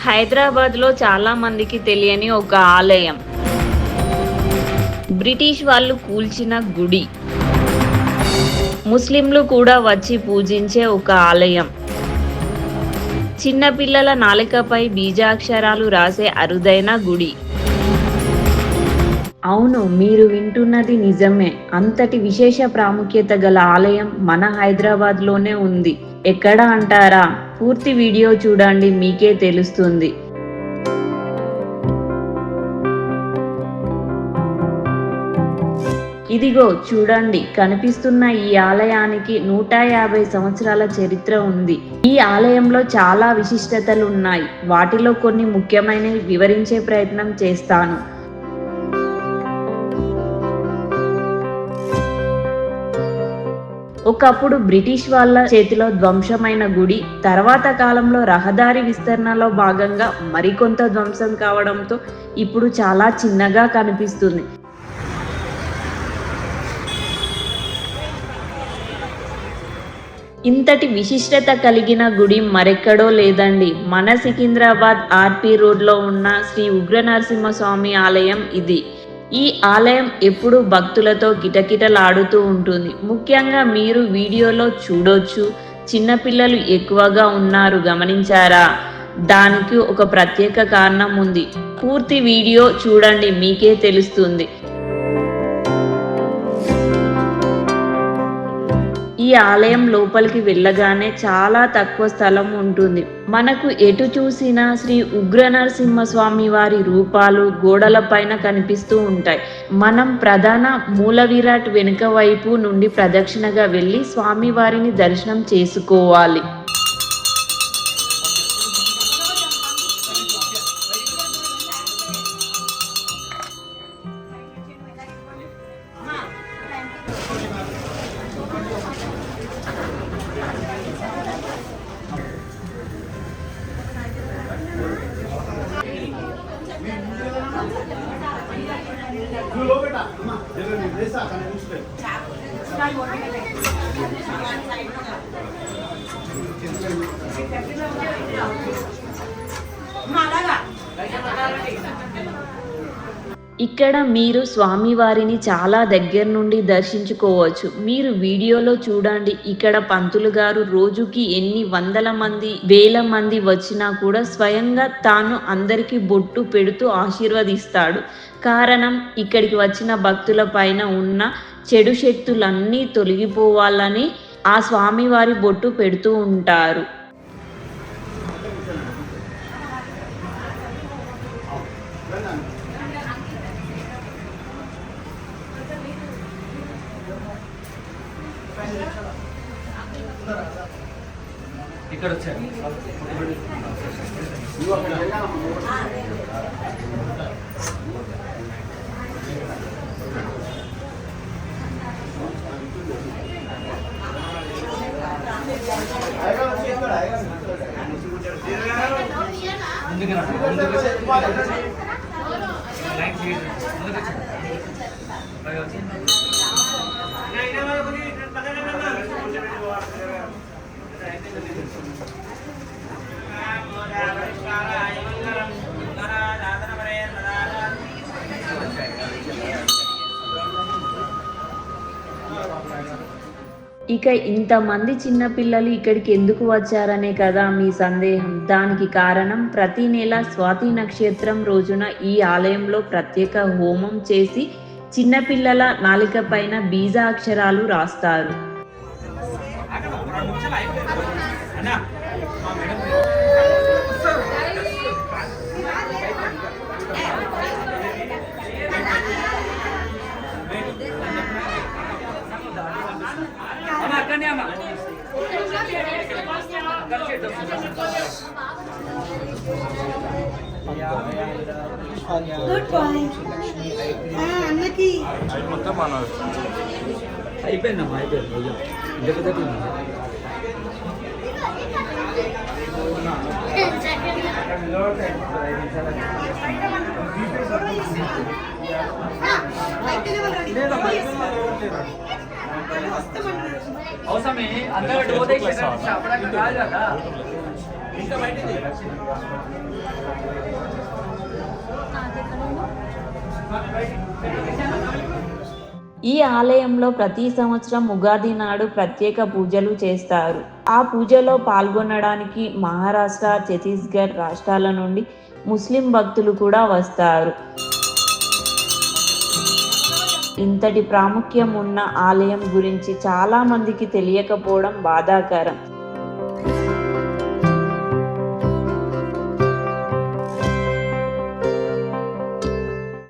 హైదరాబాద్లో చాలా మందికి తెలియని ఒక ఆలయం. బ్రిటిష్ వాళ్ళు కూల్చిన గుడి. ముస్లింలు కూడా వచ్చి పూజించే ఒక ఆలయం. చిన్నపిల్లల నాలికపై బీజాక్షరాలు రాసే అరుదైన గుడి. అవును మీరు వింటున్నది నిజమే. అంతటి విశేష ప్రాముఖ్యత గల ఆలయం మన హైదరాబాద్లోనే ఉంది. ఎక్కడ అంటారా? పూర్తి వీడియో చూడండి మీకే తెలుస్తుంది. ఇదిగో చూడండి కనిపిస్తున్న ఈ ఆలయానికి నూట యాభై సంవత్సరాల చరిత్ర ఉంది. ఈ ఆలయంలో చాలా విశిష్టతలు ఉన్నాయి వాటిలో కొన్ని ముఖ్యమైనవి వివరించే ప్రయత్నం చేస్తాను. ఒకప్పుడు బ్రిటిష్ వాళ్ళ చేతిలో ధ్వంసమైన గుడి తర్వాత కాలంలో రహదారి విస్తరణలో భాగంగా మరికొంత ధ్వంసం కావడంతో ఇప్పుడు చాలా చిన్నగా కనిపిస్తుంది. ఇంతటి విశిష్టత కలిగిన గుడి మరెక్కడో లేదండి. మన సికింద్రాబాద్ ఆర్పి రోడ్లో ఉన్న శ్రీ ఉగ్ర నరసింహస్వామి ఆలయం ఇది. ఈ ఆలయం ఎప్పుడూ భక్తులతో కిటకిటలాడుతూ ఉంటుంది. ముఖ్యంగా మీరు వీడియోలో చూడొచ్చు. చిన్నపిల్లలు ఎక్కువగా ఉన్నారు గమనించారా? దానికి ఒక ప్రత్యేక కారణం ఉంది. పూర్తి వీడియో చూడండి మీకే తెలుస్తుంది. ఆలయం లోపలికి వెళ్ళగానే చాలా తక్కువ స్థలం ఉంటుంది. మనకు ఎటు చూసినా శ్రీ ఉగ్ర నరసింహస్వామి వారి రూపాలు గోడల పైన కనిపిస్తూ ఉంటాయి. మనం ప్రధాన మూల విరాట్ వెనుక వైపు నుండి ప్రదక్షిణగా వెళ్ళి స్వామివారిని దర్శనం చేసుకోవాలి. দেবেন রেসা কানে মিশবে ఇక్కడ మీరు స్వామివారిని చాలా దగ్గర నుండి దర్శించుకోవచ్చు. మీరు వీడియోలో చూడండి ఇక్కడ పంతులు గారు రోజుకి ఎన్ని వందల మంది వేల మంది వచ్చినా కూడా స్వయంగా తాను అందరికీ బొట్టు పెడుతూ ఆశీర్వదిస్తాడు. కారణం ఇక్కడికి వచ్చిన భక్తుల పైన ఉన్న చెడు శక్తులన్నీ తొలగిపోవాలని ఆ స్వామివారి బొట్టు పెడుతూ ఉంటారు. ఇక్కడ వచ్చారు ముందుకు రండి. ముందుకు వచ్చి- లైన్ క్లియర్. ముందుకు వచ్చి. ఇక ఇంతమంది చిన్నపిల్లలు ఇక్కడికి ఎందుకు వచ్చారనే కదా మీ సందేహం. దానికి కారణం ప్రతి నెల స్వాతి నక్షత్రం రోజున ఈ ఆలయంలో ప్రత్యేక హోమం చేసి చిన్నపిల్లల నాలిక పైన బీజాక్షరాలు రాస్తారు. అన్నా, మా మేడం అక్కడనే అమ్మ గుడ్ బాయ్ అన్నకి. అయిపోయిందమ్మా అయిపోయింది అవసరమే అందరూ డోర్. అప్పుడు కాదు కదా. ఈ ఆలయంలో ప్రతి సంవత్సరం ఉగాది నాడు ప్రత్యేక పూజలు చేస్తారు. ఆ పూజలో పాల్గొనడానికి మహారాష్ట్ర ఛత్తీస్గఢ్ రాష్ట్రాల నుండి ముస్లిం భక్తులు కూడా వస్తారు. ఇంతటి ప్రాముఖ్యం ఉన్న ఆలయం గురించి చాలా మందికి తెలియకపోవడం బాధాకరం.